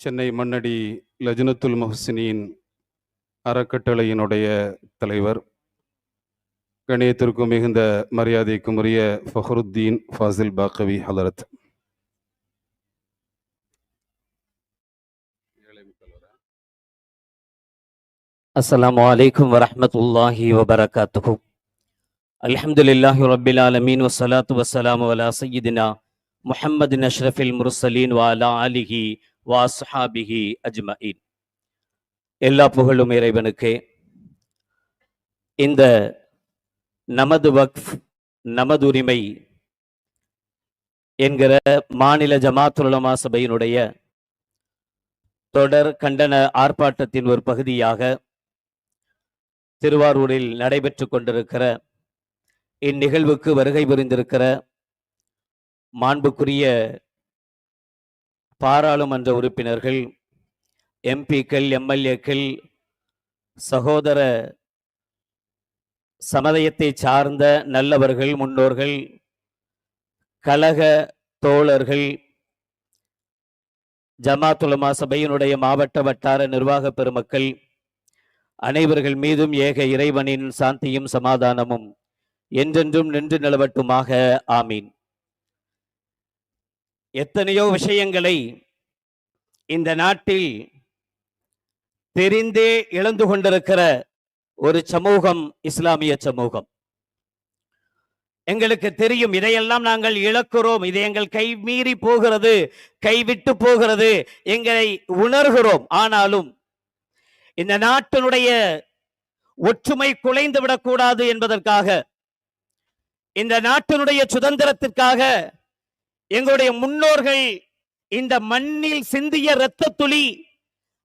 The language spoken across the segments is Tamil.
சென்னை மன்னடி லஜனத்துல் மொஹசினின் அறக்கட்டளையினுடைய தலைவர் கணியத்திற்கும் மிகுந்த மரியாதைக்கும் உரிய ஃபஹருத்தீன் ஃபாசில் பாக்கவி ஹலரத் அஸ்லாம் வலைக்கம் வரமத்துல்லாஹி வபரகாத்து அலமதுல்லாஹி ரபில் ஆலமீன் வசலாத்து வசலாம் வலா சையீதினா முஹம்மது அஷ்ரஃபில் முர்சலீன் வாலா அலிஹி வாஸ்ஹாபிஹி அஜ்மயின் எல்லா புகழும் இறைவனுக்கே. இந்த நமது வக்ஃப் நமது உரிமை என்கிற மாநில ஜமாத்துலமா சபையினுடைய தொடர் கண்டன ஆர்ப்பாட்டத்தின் ஒரு பகுதியாக திருவாரூரில் நடைபெற்று கொண்டிருக்கிற இந்நிகழ்வுக்கு வருகை புரிந்திருக்கிற மாண்புக்குரிய பாராளுமன்ற உறுப்பினர்கள் எம்பிக்கள் எம்எல்ஏக்கள் சகோதர சமதயத்தை சார்ந்த நல்லவர்கள் முன்னோர்கள் கழக தோழர்கள் ஜமாத்துலமா சபையினுடைய மாவட்ட வட்டார நிர்வாக பெருமக்கள் அனைவர்கள் மீதும் ஏக இறைவனின் சாந்தியும் சமாதானமும் என்றென்றும் நின்று நிலவட்டுமாக. ஆமீன். எத்தனையோ விஷயங்களை இந்த நாட்டில் தெரிந்தே இழந்து கொண்டிருக்கிற ஒரு சமூகம் இஸ்லாமிய சமூகம். எங்களுக்கு தெரியும் இதையெல்லாம் நாங்கள் இழக்கிறோம். இது எங்கள் கை மீறி போகிறது கைவிட்டு போகிறது எங்களை உணர்கிறோம். ஆனாலும் இந்த நாட்டினுடைய ஒற்றுமை குலைந்து விடக்கூடாது என்பதற்காக இந்த நாட்டினுடைய சுதந்திரத்திற்காக எங்களுடைய முன்னோர்கள் இந்த மண்ணில் சிந்திய இரத்த துளி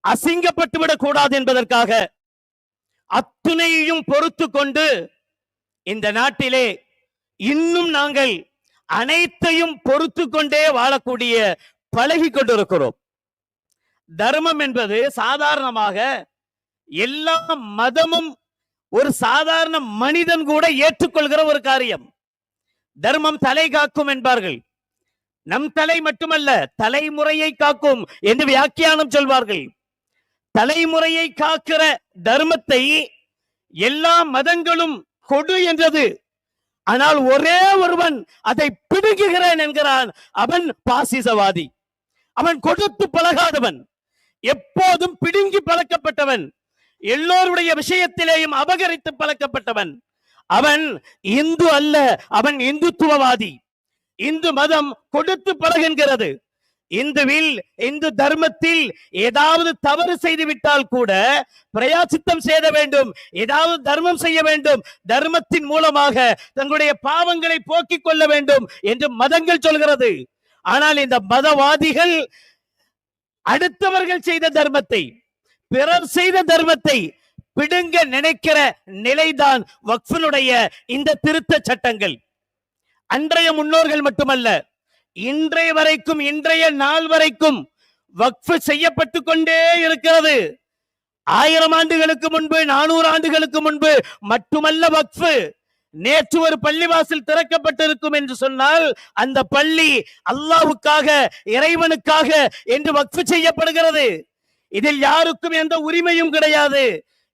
அசிங்கப்பட்டு விடக்கூடாது என்பதற்காக அத்துணையையும் பொறுத்து கொண்டு இந்த நாட்டிலே இன்னும் நாங்கள் அனைத்தையும் பொறுத்து கொண்டே வாழக்கூடிய பழகி கொண்டிருக்கிறோம். தர்மம் என்பது சாதாரணமாக எல்லா மதமும் ஒரு சாதாரண மனிதன் கூட ஏற்றுக்கொள்கிற ஒரு காரியம். தர்மம் தலை காக்கும் என்பார்கள். நம் தலை மட்டுமல்ல தலைமுறையை காக்கும் என்று வியாக்கியானம் சொல்வார்கள். தலைமுறையை காக்கிற தர்மத்தை எல்லா மதங்களும் கொடு என்றது. ஆனால் ஒரே ஒருவன் அதை பிடுங்குகிறேன் என்கிறான். அவன் பாசிசவாதி. அவன் கொடுத்து பழகாதவன். எப்போதும் பிடுங்கி பழக்கப்பட்டவன். எல்லோருடைய விஷயத்திலேயும் அபகரித்து பழக்கப்பட்டவன். அவன் இந்து அல்ல அவன் இந்துத்துவவாதி. இந்து மதம் கொடுத்து பழகுகிறது. இந்துவில் இந்து தர்மத்தில் ஏதாவது தவறு செய்து விட்டால் கூட பிரயாசித்தம் செய்ய வேண்டும். ஏதாவது தர்மம் செய்ய வேண்டும். தர்மத்தின் மூலமாக தங்களுடைய பாவங்களை போக்கிக் கொள்ள வேண்டும் என்று மதங்கள் சொல்கிறது. ஆனால் இந்த மதவாதிகள் அடுத்தவர்கள் செய்த தர்மத்தை பிறர் செய்த தர்மத்தை பிடுங்க நினைக்கிற நிலைதான் வக்ஃபினுடைய இந்த திருத்த சட்டங்கள். அன்றைய முன்னோர்கள் மட்டுமல்ல இன்றைய வரைக்கும் இன்றைய நாள் வரைக்கும் வக்ஃபு செய்யப்பட்டு கொண்டே இருக்கிறது. ஆயிரம் ஆண்டுகளுக்கு முன்பு நானூறு ஆண்டுகளுக்கு முன்பு மட்டுமல்ல வக்ஃபு. நேற்று ஒரு பள்ளிவாசல் திறக்கப்பட்டிருக்கும் என்று சொன்னால் அந்த பள்ளி அல்லாவுக்காக இறைவனுக்காக என்று வக்ஃபு செய்யப்படுகிறது. இதில் யாருக்கும் எந்த உரிமையும் கிடையாது.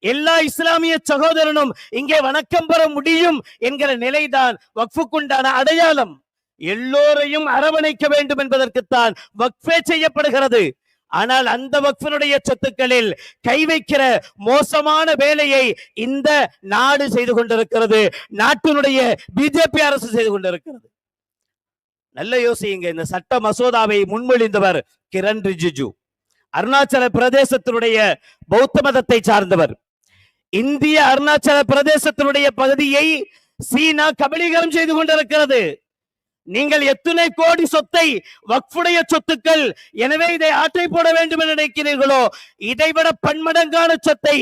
எல்லா இஸ்லாமிய சகோதரனும் இங்கே வணக்கம் பெற முடியும் என்கிற நிலைதான் வக்ஃபுக்குண்டான அடையாளம். எல்லோரையும் அரவணைக்க வேண்டும் என்பதற்குத்தான் வக்ஃபே செய்யப்படுகிறது. ஆனால் அந்த வக்ஃபினுடைய சொத்துக்களில் கை வைக்கிற மோசமான வேலையை இந்த நாடு செய்து கொண்டிருக்கிறது. நாட்டினுடைய பிஜேபி அரசு செய்து கொண்டிருக்கிறது. நல்ல யோசிங்க இந்த சட்ட மசோதாவை முன்மொழிந்தவர் கிரண் ரிஜிஜு. அருணாச்சல பிரதேசத்தினுடைய பௌத்த மதத்தை சார்ந்தவர். இந்திய அருணாச்சல பிரதேசத்தினுடைய பகுதியை சீனா கபலீகரம் செய்து கொண்டிருக்கிறது. நீங்கள் எத்தனை கோடி சொத்தை வக்ஃபுடைய சொத்துக்கள் எனவே இதை ஆற்றை போட வேண்டும் என்று நினைக்கிறீர்களோ? இதைவிட பன்மடங்கான சொத்தை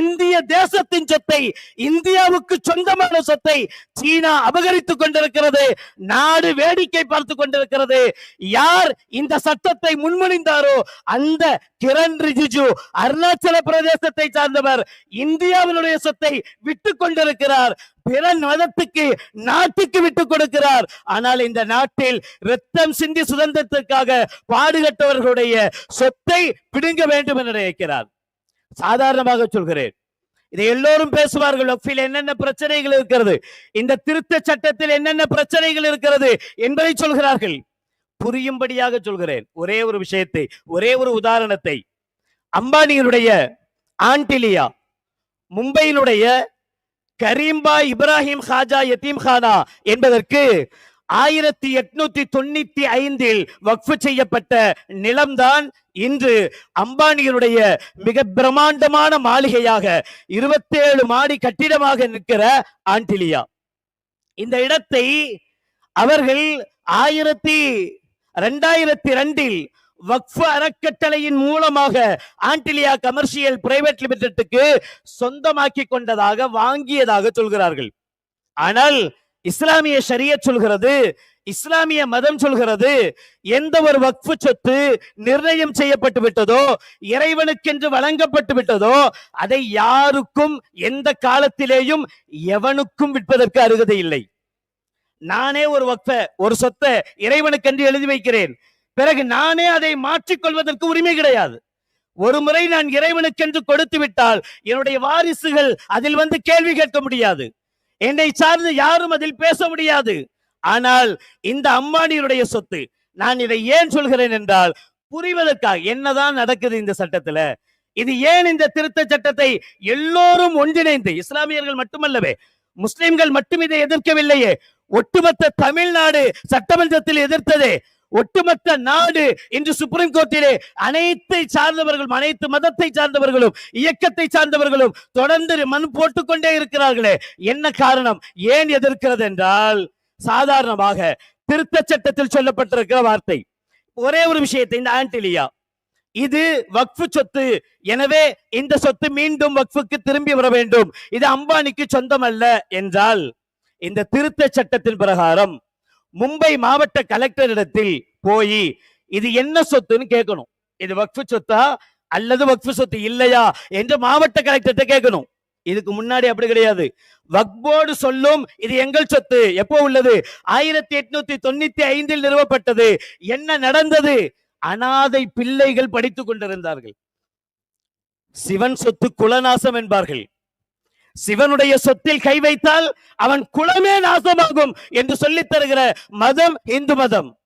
இந்திய தேசத்தின் சொத்தை இந்தியாவுக்கு சொந்தமான சொத்தை சீனா அபகரித்துக் கொண்டிருக்கிறது நாடு வேடிக்கை பார்த்து கொண்டிருக்கிறது. யார் இந்த சட்டத்தை முன்மொழிந்தாரோ அந்த கிரண் ரிஜிஜு அருணாச்சல பிரதேசத்தை சார்ந்தவர் இந்தியாவினுடைய சொத்தை விட்டு கொண்டிருக்கிறார். பிற மதத்துக்கு நாட்டுக்கு விட்டு கொடுக்கிறார். ஆனால் இந்த நாட்டில் ரத்தம் சிந்தி சுதந்திரத்திற்காக பாடுகட்டவர்களுடைய சொத்தை பிடுங்க வேண்டும் என்று நினைக்கிறார். சாதாரணமாக சொல்கிறேன். இதை எல்லோரும் பேசுவார்கள் வக்ஃபில் என்னென்ன பிரச்சனைகள் இருக்கிறது? இந்த திருத்த சட்டத்தில் என்னென்ன பிரச்சனைகள் இருக்கிறது? என்பதை சொல்கிறார்கள். புரியும்படியாக சொல்கிறேன். ஒரே ஒரு விஷயத்தை ஒரே ஒரு உதாரணத்தை. அம்பானியினுடைய ஆண்டிலியா மும்பையினுடைய கரீம்பா இப்ராஹிம் ஹாஜா யத்தீம் கானா என்பதற்கு ஆயிரத்தி எட்நூத்தி தொண்ணூத்தி ஐந்தில் வக்ஃபு செய்யப்பட்ட நிலம்தான் இன்று அம்பானியருடைய மிக பிரமாண்டமான மாளிகையாக இருபத்தேழு மாடி கட்டிடமாக நிற்கிற ஆண்டிலியா. இந்த இடத்தை அவர்கள் ஆயிரத்தி ரெண்டாயிரத்தி ரெண்டில் வக்ஃப அறக்கட்டளையின் மூலமாக ஆண்டிலியா கமர்ஷியல் பிரைவேட் லிமிடெட்டுக்கு சொந்தமாக்கி கொண்டதாக வாங்கியதாக சொல்கிறார்கள். ஆனால் இஸ்லாமிய சரிய சொல்கிறது இஸ்லாமிய மதம் சொல்கிறது எந்த ஒரு வக்ஃபு சொத்து நிர்ணயம் செய்யப்பட்டு விட்டதோ இறைவனுக்கென்று வழங்கப்பட்டு விட்டதோ அதை யாருக்கும் எந்த காலத்திலேயும் எவனுக்கும் விற்பதற்கு அருகதை இல்லை. நானே ஒரு வக்ஃப ஒரு சொத்தை இறைவனுக்கென்று எழுதி வைக்கிறேன். பிறகு நானே அதை மாற்றிக்கொள்வதற்கு உரிமை கிடையாது. ஒரு முறை நான் இறைவனுக்கென்று கொடுத்து விட்டால் என்னுடைய வாரிசுகள் அதில் வந்து கேள்வி கேட்க முடியாது. என்னை சார்ந்து யாரும் அதில் பேச முடியாது. ஆனால் இந்த அம்பானியுடைய சொத்து நான் இதை ஏன் சொல்கிறேன் என்றால் புரிவதற்காக என்னதான் நடக்குது இந்த சட்டத்துல? இது ஏன் இந்த திருத்த சட்டத்தை எல்லோரும் ஒன்றிணைந்து இஸ்லாமியர்கள் மட்டுமல்லவே முஸ்லிம்கள் மட்டும் இதை எதிர்க்கவில்லையே ஒட்டுமொத்த தமிழ்நாடு சட்டமன்றத்தில் எதிர்த்ததே ஒட்டுமொத்த நாடு இன்று சுப்ரீம் கோர்ட்டிலே அனைத்தை சார்ந்தவர்களும் அனைத்து மதத்தை சார்ந்தவர்களும் இயக்கத்தை சார்ந்தவர்களும் தொடர்ந்து மண் போட்டுக்கொண்டே இருக்கிறார்களே. என்ன காரணம்? ஏன் எதிர்க்கிறது என்றால் சாதாரணமாக திருத்த சட்டத்தில் சொல்லப்பட்டிருக்கிற வார்த்தை. ஒரே ஒரு விஷயத்தை இந்த ஆண்டிலியா. இது வக்ஃபு சொத்து. எனவே இந்த சொத்து மீண்டும் வக்ஃபுக்கு திரும்பி வர வேண்டும். இது அம்பானிக்கு சொந்தம் அல்ல என்றால் இந்த திருத்த சட்டத்தின் பிரகாரம் மும்பை மாவட்ட கலெக்டரிடத்தில் போய் இது என்ன சொத்துன்னு கேட்கணும். இது வக்ஃபு சொத்தா அல்லது வக்ஃபு சொத்து இல்லையா என்று மாவட்ட கலெக்டர்கிட்ட கேட்கணும். இதுக்கு முன்னாடி அப்படி கிடையாது. வக்போர்டு சொல்லும் இது எங்கள் சொத்து. எப்போ உள்ளது? ஆயிரத்தி எட்நூத்தி தொண்ணூத்தி ஐந்தில் நிறுவப்பட்டது. என்ன நடந்தது? அனாதை பிள்ளைகள் படித்துக் கொண்டிருந்தார்கள். சிவன் சொத்து குலநாசம் என்பார்கள். சிவனுடைய சொத்தில் கை வைத்தால் அவன் குலமே நாசமாகும் என்று சொல்லித் தருகிற மதம் இந்து மதம்.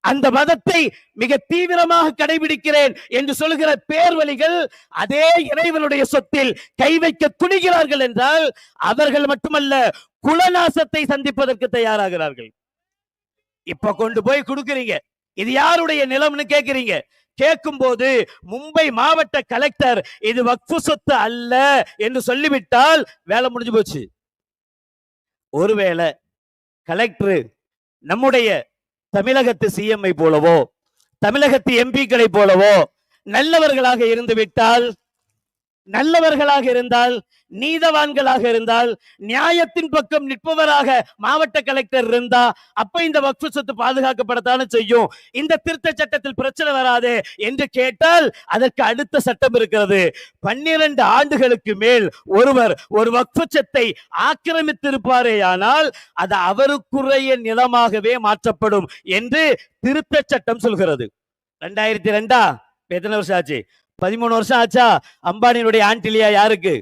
அந்த மதத்தை மிக தீவிரமாக கடைபிடிக்கிறேன் என்று சொல்கிற பேர்வழிகள் அதே இறைவனுடைய சொத்தில் கை வைக்க துணிகிறார்கள் என்றால் அவர்கள் மட்டுமல்ல குலநாசத்தை சந்திப்பதற்கு தயாராகிறார்கள். இப்ப கொண்டு போய் கொடுக்குறீங்க. இது யாருடைய நிலம்னு கேக்குறீங்க. கேட்கும் போது மும்பை மாவட்ட கலெக்டர் இது வக்ஃபு சொத்து அல்ல என்று சொல்லிவிட்டால் வேலை முடிஞ்சு போச்சு. ஒருவேளை கலெக்டர் நம்முடைய தமிழகத்து சிஎம்ஐ போலவோ தமிழகத்து எம்பிக்களை போலவோ நல்லவர்களாக இருந்து விட்டால் நல்லவர்களாக இருந்தால் நீதவான்களாக இருந்தால் நியாயத்தின் பக்கம் நிற்பவராக மாவட்ட கலெக்டர் இருந்தா அப்ப இந்த வக்ஃபு சொத்து பாதுகாக்கப்படத்தானே செய்யும். இந்த திருத்த சட்டத்தில் பிரச்சனை வராது என்று கேட்டால் அதற்கு அடுத்த சட்டம் இருக்கிறது. பன்னிரண்டு ஆண்டுகளுக்கு மேல் ஒருவர் ஒரு வக்ஃபு சொத்தை ஆக்கிரமித்திருப்பாரே ஆனால் அது அவருக்குரிய நிலமாகவே மாற்றப்படும் என்று திருத்த சட்டம் சொல்கிறது. ரெண்டாயிரத்தி ரெண்டா? எத்தனை வருஷம் ஆச்சு? பதிமூணு வருஷம் ஆச்சா? அம்பானியினுடைய ஆண்டிலியா யாருக்கு?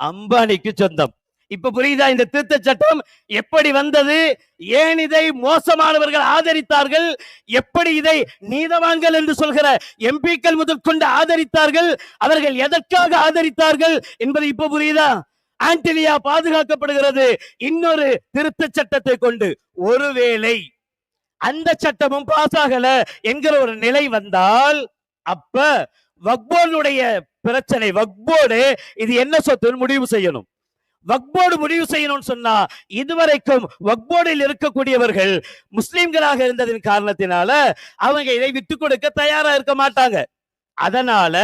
அம்பானிக்கு சொந்தம். இப்ப புரியுதா? இந்த திருத்த சட்டம் எப்படி வந்தது? ஏன் இதை மோசமானவர்கள் ஆதரித்தார்கள்? எப்படி இதை நீதவான்கள் என்று சொல்கிற எம்பிக்கள் முதற்கொண்டு ஆதரித்தார்கள்? அவர்கள் எதற்காக ஆதரித்தார்கள் என்பது இப்ப புரியுதா? ஆண்டிலியா பாதுகாக்கப்படுகிறது. இன்னொரு திருத்த சட்டத்தை கொண்டு ஒருவேளை அந்த சட்டமும் பாஸ் ஆகல என்கிற ஒரு நிலை வந்தால் அப்ப வக்போர்டுடைய பிரச்சனை வக்போர்டு இது என்ன சொத்துன்னு முடிவு செய்யணும். வக்போர்டு முடிவு செய்யணும்னு சொன்னா இதுவரைக்கும் வக்போர்டில் இருக்கக்கூடியவர்கள் முஸ்லிம்களாக இருந்ததின் காரணத்தினால அவங்க இதை விட்டு கொடுக்க தயாரா இருக்க மாட்டாங்க. அதனால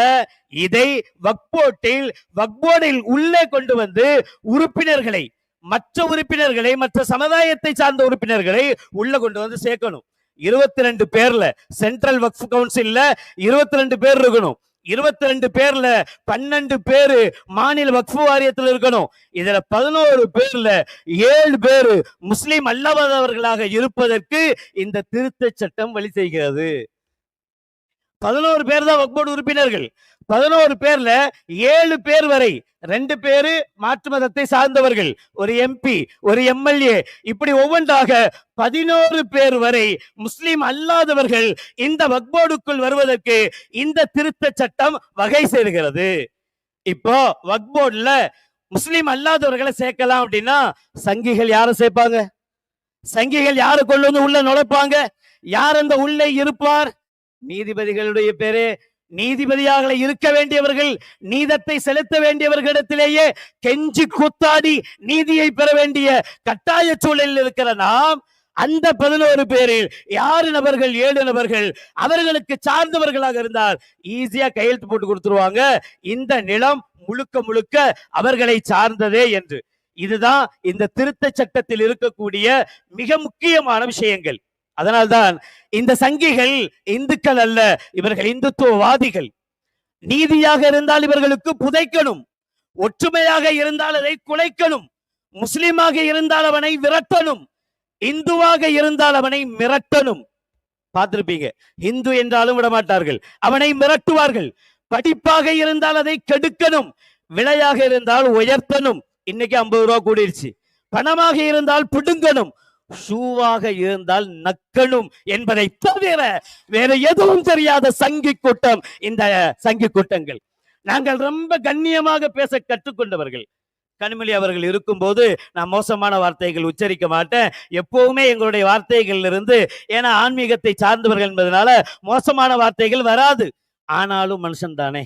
இதை வக்போர்ட்டில் வக்போர்டில் உள்ளே கொண்டு வந்து உறுப்பினர்களை மற்ற உறுப்பினர்களை மற்ற சமுதாயத்தை சார்ந்த உறுப்பினர்களை உள்ள கொண்டு வந்து சேர்க்கணும். இருபத்தி ரெண்டு பேர்ல சென்ட்ரல் வக்ஃப் கவுன்சில்ல இருபத்தி ரெண்டு பேர் இருக்கணும். இருபத்தி ரெண்டு பேர்ல பன்னெண்டு பேரு மாநில வக்ஃபு வாரியத்தில் இருக்கணும். இதுல பதினோரு பேர்ல ஏழு பேரு முஸ்லீம் அல்லாதவர்களாக இருப்பதற்கு இந்த திருத்த சட்டம் வழி செய்கிறது. பதினோரு பேர் தான் வக்போர்டு உறுப்பினர்கள். பதினோரு பேர்ல ஏழு பேர் வரை ரெண்டு பேரு மாற்று மதத்தை சார்ந்தவர்கள். ஒரு எம்பி ஒரு எம்எல்ஏ இப்படி ஒவ்வொன்றாக பதினோரு பேர் வரை முஸ்லீம் அல்லாதவர்கள் இந்த வக்போர்டுக்குள் வருவதற்கு இந்த திருத்த சட்டம் வகை செய்கிறது. இப்போ வக்போர்டுல முஸ்லீம் அல்லாதவர்களை சேர்க்கலாம் அப்படின்னா சங்கிகள் யாரை சேர்ப்பாங்க? சங்கிகள் யாரை கொண்டு வந்து உள்ள நுழைப்பாங்க? யார் அந்த உள்ளே இருப்பார்? நீதிபதிகளுடைய பேரே நீதிபதியாக இருக்க வேண்டியவர்கள் நீதத்தை செலுத்த வேண்டியவர்களிடத்திலேயே கெஞ்சி கூத்தாடி நீதியை பெற வேண்டிய கட்டாய சூழலில் இருக்கிற நாம் அந்த பதினோரு பேரில் யாரு நபர்கள் ஏழு நபர்கள் அவர்களுக்கு சார்ந்தவர்களாக இருந்தால் ஈஸியா கையெழுத்து போட்டு கொடுத்துருவாங்க. இந்த நிலம் முழுக்க முழுக்க அவர்களை சார்ந்ததே என்று. இதுதான் இந்த திருத்த சட்டத்தில் இருக்கக்கூடிய மிக முக்கியமான விஷயங்கள். அதனால்தான் இந்த சங்கிகள் இந்துக்கள் அல்ல இவர்கள் இந்துத்துவவாதிகள். நீதியாக இருந்தால் இவர்களுக்கு புதைக்கணும் ஒற்றுமையாக இருந்தால் அதை குலைக்கணும் முஸ்லிமாக இருந்தால் அவனை விரட்டணும் இந்துவாக இருந்தால் அவனை மிரட்டணும். பார்த்திருப்பீங்க இந்து என்றாலும் விடமாட்டார்கள் அவனை மிரட்டுவார்கள். படிப்பாக இருந்தால் அதை கெடுக்கணும் விலையாக இருந்தால் உயர்த்தணும். இன்னைக்கு ஐம்பது ரூபா கூடிருச்சு. பணமாக இருந்தால் பிடுங்கணும் ஷூவாக இருந்தால் நக்கணும் என்பதை தவிர வேற எதுவும் தெரியாத சங்கி கூட்டம் இந்த சங்கி கூட்டங்கள். நாங்கள் ரொம்ப கண்ணியமாக பேச கற்றுக்கொண்டவர்கள். கனிமொழி அவர்கள் இருக்கும்போது நான் மோசமான வார்த்தைகள் உச்சரிக்க மாட்டேன். எப்பவுமே எங்களுடைய வார்த்தைகள்ல இருந்து ஏன்னா ஆன்மீகத்தை சார்ந்தவர்கள் என்பதனால மோசமான வார்த்தைகள் வராது. ஆனாலும் மனுஷன் தானே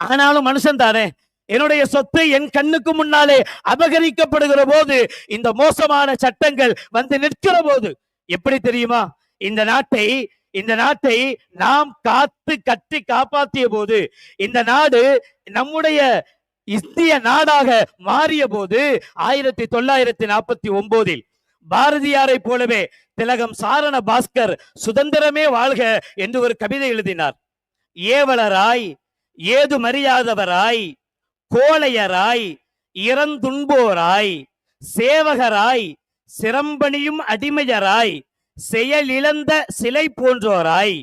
ஆனாலும் மனுஷன் தானே என்னுடைய சொத்து என் கண்ணுக்கு முன்னாலே அபகரிக்கப்படுகிற போது இந்த மோசமான சட்டங்கள் வந்து நிற்கிற போது எப்படி தெரியுமா? இந்த நாட்டை இந்த நாட்டை நாம் காத்து கட்டி காப்பாற்றிய போது இந்த நாடு நம்முடைய இந்திய நாடாக மாறிய போது ஆயிரத்தி தொள்ளாயிரத்தி நாற்பத்தி ஒன்பதில் பாரதியாரை போலவே திலகம் சாரண பாஸ்கர் சுதந்திரமே வாழ்க என்று ஒரு கவிதை எழுதினார். ஏவலராய் ஏது மரியாதவராய் கோலையராய் இறந்துண்போராய் சேவகராய் சிரம்பணியும் அடிமையராய் செயலிழந்த சிலை போன்றோராய்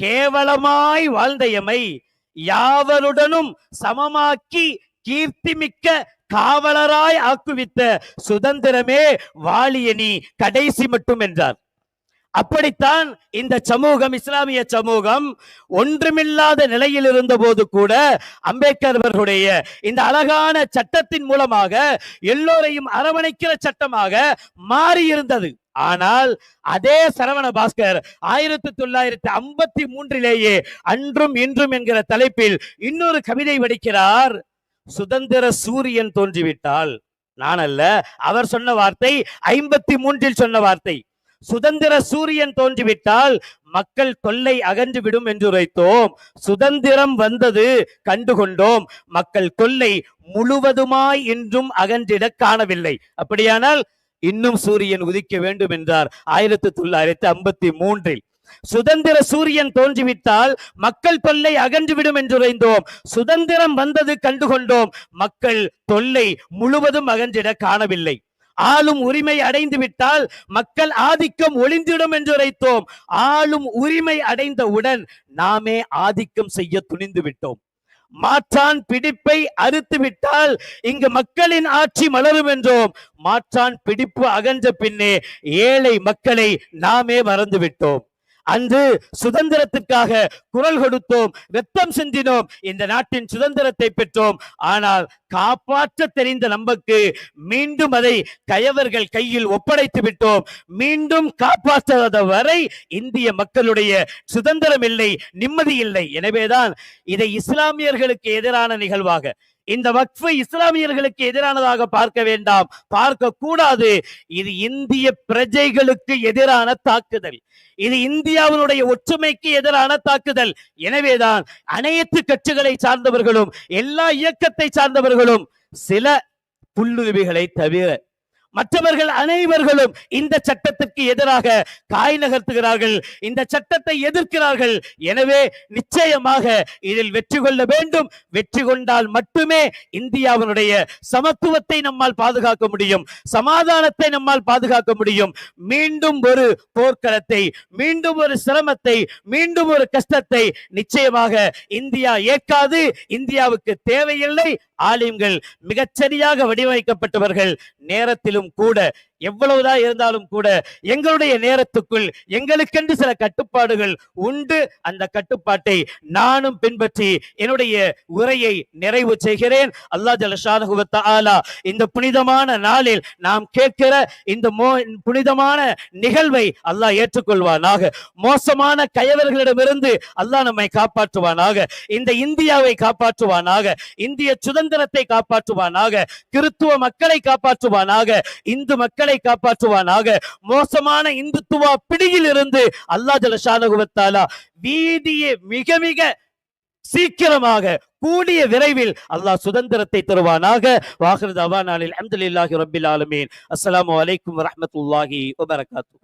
கேவலமாய் வாழ்ந்த எமை யாவருடனும் சமமாக்கி கீர்த்திமிக்க காவலராய் ஆக்குவித்த சுதந்திரமே வாலியனி கடைசி மட்டும் என்றார். அப்படித்தான் இந்த சமூகம் இஸ்லாமிய சமூகம் ஒன்றுமில்லாத நிலையில் இருந்தபோது கூட அம்பேத்கர் அவர்களுடைய இந்த அழகான சட்டத்தின் மூலமாக எல்லோரையும் அரவணைக்கிற சட்டமாக மாறி இருந்தது ஆனால் அதே சரவண பாஸ்கர் ஆயிரத்தி தொள்ளாயிரத்தி ஐம்பத்தி மூன்றிலேயே அன்றும் இன்றும் என்கிற தலைப்பில் இன்னொரு கவிதை வடிக்கிறார் சுதந்திர சூரியன் தோன்றிவிட்டால். நான் அல்ல அவர் சொன்ன வார்த்தை ஐம்பத்தி மூன்றில் சொன்ன வார்த்தை. சுதந்திர சூரியன் தோன்றிவிட்டால் மக்கள் தொல்லை அகன்று விடும் என்று உரைத்தோம். சுதந்திரம் வந்தது கண்டுகொண்டோம். மக்கள் தொல்லை முழுவதுமாய் இன்றும் அகன்றிட காணவில்லை. அப்படியானால் இன்னும் சூரியன் உதிக்க வேண்டும் என்றார். ஆயிரத்தி தொள்ளாயிரத்தி ஐம்பத்தி மூன்றில். சுதந்திர சூரியன் தோன்றிவிட்டால் மக்கள் தொல்லை அகன்றுவிடும் என்றுரைந்தோம் சுதந்திரம் வந்தது கண்டுகொண்டோம். மக்கள் தொல்லை முழுவதும் அகன்றிட காணவில்லை. ஆளும் உரிமை அடைந்து விட்டால் மக்கள் ஆதிக்கம் ஒளிந்திடும் என்று உரைத்தோம். ஆளும் உரிமை அடைந்தவுடன் நாமே ஆதிக்கம் செய்ய துணிந்து விட்டோம் மாற்றான் பிடிப்பை அறுத்து விட்டால் இங்கு மக்களின் ஆட்சி மலரும் என்றோம். மாற்றான் பிடிப்பு அகன்ற பின்னே ஏழை மக்களை நாமே மறந்து விட்டோம் அன்று சுதந்திரத்துக்காக குரல் கொடுத்தோம் ரத்தம் சிந்தினோம் இந்த நாட்டின் சுதந்திரத்தை பெற்றோம். ஆனால் காப்பாற்ற தெரிந்த நமக்கு மீண்டும் அதை கயவர்கள் கையில் ஒப்படைத்து விட்டோம். மீண்டும் காப்பாற்றாத வரை இந்திய மக்களுடைய சுதந்திரம் இல்லை நிம்மதி இல்லை. எனவேதான் இதை இஸ்லாமியர்களுக்கு எதிரான நிகழ்வாக இந்த வக்ஃபு இஸ்லாமியர்களுக்கு எதிரானதாக பார்க்க வேண்டாம். பார்க்க கூடாது. இது இந்திய பிரஜைகளுக்கு எதிரான தாக்குதல். இது இந்தியாவினுடைய ஒற்றுமைக்கு எதிரான தாக்குதல். எனவேதான் அனைத்து கட்சிகளை சார்ந்தவர்களும் எல்லா இயக்கத்தை சார்ந்தவர்களும் சில புல்லுருவிகளை தவிர மற்றவர்கள் அனைவர்களும் இந்த சட்டத்திற்கு எதிராக காய் நகர்த்துகிறார்கள். இந்த சட்டத்தை எதிர்க்கிறார்கள். எனவே நிச்சயமாக இதில் வெற்றி கொள்ள வேண்டும். வெற்றி கொண்டால் மட்டுமே இந்தியாவினுடைய சமத்துவத்தை நம்மால் பாதுகாக்க முடியும். சமாதானத்தை நம்மால் பாதுகாக்க முடியும். மீண்டும் ஒரு போர்க்களத்தை மீண்டும் ஒரு சிரமத்தை மீண்டும் ஒரு கஷ்டத்தை நிச்சயமாக இந்தியா ஏற்காது. இந்தியாவுக்கு தேவையில்லை. ஆலிம்கள் மிகச்சரியாக வடிவமைக்கப்பட்டவர்கள் நேரத்திலும் கூட எவ்வளவுதான் இருந்தாலும் கூட எங்களுடைய நேரத்துக்குள் எங்களுக்கென்று சில கட்டுப்பாடுகள் உண்டு. அந்த கட்டுப்பாட்டை நானும் பின்பற்றி என்னுடைய உரையை நிறைவு செய்கிறேன். அல்லா ஜலஷானஹு வ இந்த புனிதமான நாளில் நாம் கேட்கிற இந்த மோ புனிதமான நிகழ்வை அல்லாஹ் ஏற்றுக்கொள்வானாக. மோசமான கயவர்களிடமிருந்து அல்லாஹ் நம்மை காப்பாற்றுவானாக. இந்த இந்தியாவை காப்பாற்றுவானாக. இந்திய சுதந்திரத்தை காப்பாற்றுவானாக. கிறித்துவ மக்களை காப்பாற்றுவானாக. இந்து மக்களை காப்பாற்றுவானாக. மோசமான இந்துத்துவ பிடியில் இருந்து அல்லாஹ் ஜலஷானுகுவத்தாலா வீதியை மிக மிக சீக்கிரமாக கூடிய விரைவில் அல்லாஹ் சுதந்திரத்தை தருவானாக. வாஹிர் தவானாலில் அஹமதுல்லாஹி ரபில் ஆலமீன். அஸ்லாம் வலைக்கம் வரமத்துல்லாஹி வபரகாத்து